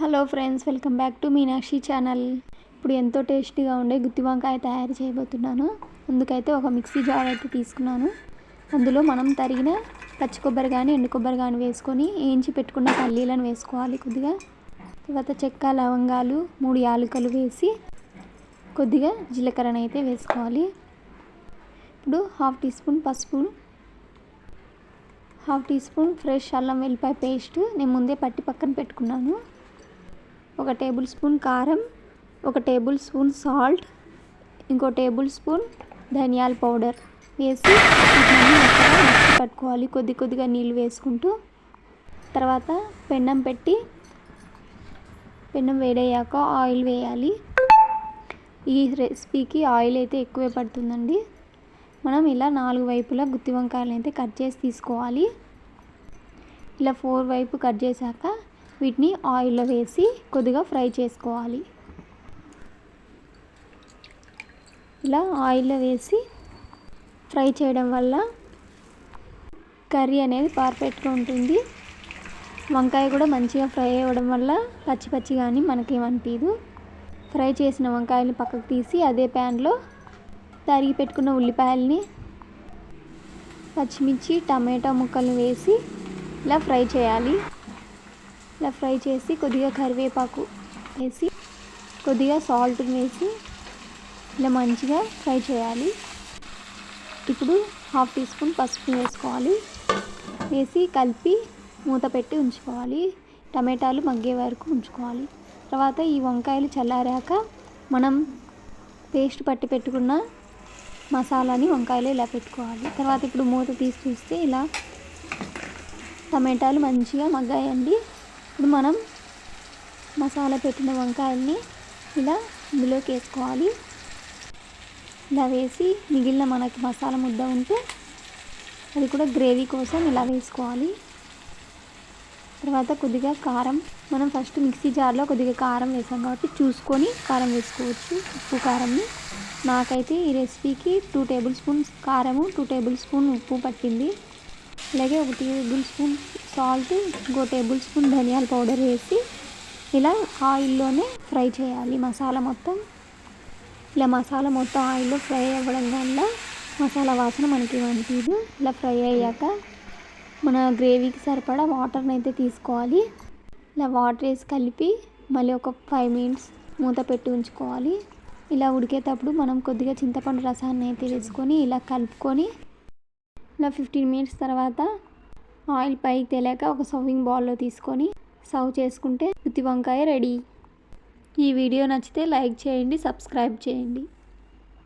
Hello friends welcome back to Meenakshi channel. ఇప్పుడు ఎంతో టేస్టీగా ఉండే గుత్తి వంకాయ తయారు చేయబోతున్నాను. అందుకైతే ఒక మిక్సీ జార్ అయితే తీసుకున్నాను. అందులో మనం తరిగిన పచ్చి కొబ్బరి కానీ ఎండు కొబ్బరి కానీ వేసుకొని వేయించి పెట్టుకున్న పల్లీలను వేసుకోవాలి కొద్దిగా. తర్వాత చెక్క లవంగాలు మూడు యాలకులు వేసి కొద్దిగా జీలకర్రను అయితే వేసుకోవాలి. ఇప్పుడు హాఫ్ టీ స్పూన్ పసుపు హాఫ్ టీ స్పూన్ ఫ్రెష్ అల్లం వెల్లిపాయ పేస్ట్. నేను ముందే పట్టి పక్కన పెట్టుకున్నాను. ఒక టేబుల్ స్పూన్ కారం ఒక టేబుల్ స్పూన్ సాల్ట్ ఇంకో టేబుల్ స్పూన్ ధనియాల పౌడర్ వేసి మిక్సీ పట్టుకోవాలి. కొద్ది కొద్దిగా నీళ్ళు వేసుకుంటూ తర్వాత పెన్నం పెట్టి పెన్నం వేడయ్యాక ఆయిల్ వేయాలి. ఈ రెసిపీకి ఆయిల్ అయితే ఎక్కువే పడుతుందండి. మనం ఇలా నాలుగు వైపులా గుత్తి వంకాయలు అయితే కట్ చేసి తీసుకోవాలి. ఇలా ఫోర్ వైపు కట్ చేశాక వీటిని ఆయిల్లో వేసి కొద్దిగా ఫ్రై చేసుకోవాలి. ఇలా ఆయిల్లో వేసి ఫ్రై చేయడం వల్ల కర్రీ అనేది పర్ఫెక్ట్గా ఉంటుంది. వంకాయ కూడా మంచిగా ఫ్రై అవ్వడం వల్ల పచ్చి పచ్చి కానీ మనకేమనిపించదు ఫ్రై చేసిన వంకాయలు పక్కకు తీసి అదే ప్యాన్లో తరిగి పెట్టుకున్న ఉల్లిపాయలని పచ్చిమిర్చి టమాటా ముక్కలు వేసి ఇలా ఫ్రై చేయాలి. ఇలా ఫ్రై చేసి కొద్దిగా కరివేపాకు వేసి కొద్దిగా సాల్ట్ వేసి ఇలా మంచిగా ఫ్రై చేయాలి. ఇప్పుడు హాఫ్ టీ స్పూన్ పసుపు వేసుకోవాలి. వేసి కలిపి మూత పెట్టి ఉంచుకోవాలి. టమాటాలు మగ్గే వరకు ఉంచుకోవాలి. తర్వాత ఈ వంకాయలు చల్లారాక మనం పేస్ట్ పట్టి పెట్టుకున్న మసాలాని వంకాయలు ఇలా పెట్టుకోవాలి. తర్వాత ఇప్పుడు మూత తీసి చూస్తే ఇలా టమాటాలు మంచిగా మగ్గాయండి. ఇప్పుడు మనం మసాలా పెట్టిన వంకాయల్ని ఇలా ఇందులోకి వేసుకోవాలి. ఇలా వేసి మిగిలిన మనకి మసాలా ముద్ద ఉంటే అది కూడా గ్రేవీ కోసం ఇలా వేసుకోవాలి. తర్వాత కొద్దిగా కారం మనం ఫస్ట్ మిక్సీ జార్లో కొద్దిగా కారం వేసాం కాబట్టి చూసుకొని కారం వేసుకోవచ్చు ఉప్పు కారంని. నాకైతే ఈ రెసిపీకి టూ టేబుల్ స్పూన్స్ కారము టూ టేబుల్ స్పూన్ ఉప్పు పట్టింది. అలాగే ఒక టేబుల్ స్పూన్ సాల్ట్ ఇంకో టేబుల్ స్పూన్ ధనియాల పౌడర్ వేసి ఇలా ఆయిల్లోనే ఫ్రై చేయాలి. మసాలా మొత్తం ఇలా మసాలా మొత్తం ఆయిల్లో ఫ్రై అవ్వడం వల్ల మసాలా వాసన మనకి మంచిది. ఇలా ఫ్రై అయ్యాక మన గ్రేవీకి సరిపడా వాటర్ని అయితే తీసుకోవాలి. ఇలా వాటర్ వేసి కలిపి మళ్ళీ ఒక ఫైవ్ మినిట్స్ మూత పెట్టి ఉంచుకోవాలి. ఇలా ఉడికేటప్పుడు మనం కొద్దిగా చింతపండు రసాన్ని అయితే వేసుకొని ఇలా కలుపుకొని ఇలా ఫిఫ్టీన్ మినిట్స్ తర్వాత ఆయిల్ పైకి తేలాక ఒక సర్వింగ్ బౌల్లో తీసుకొని సర్వ్ చేసుకుంటే గుత్తి వంకాయ రెడీ. ఈ వీడియో నచ్చితే లైక్ చేయండి సబ్స్క్రైబ్ చేయండి.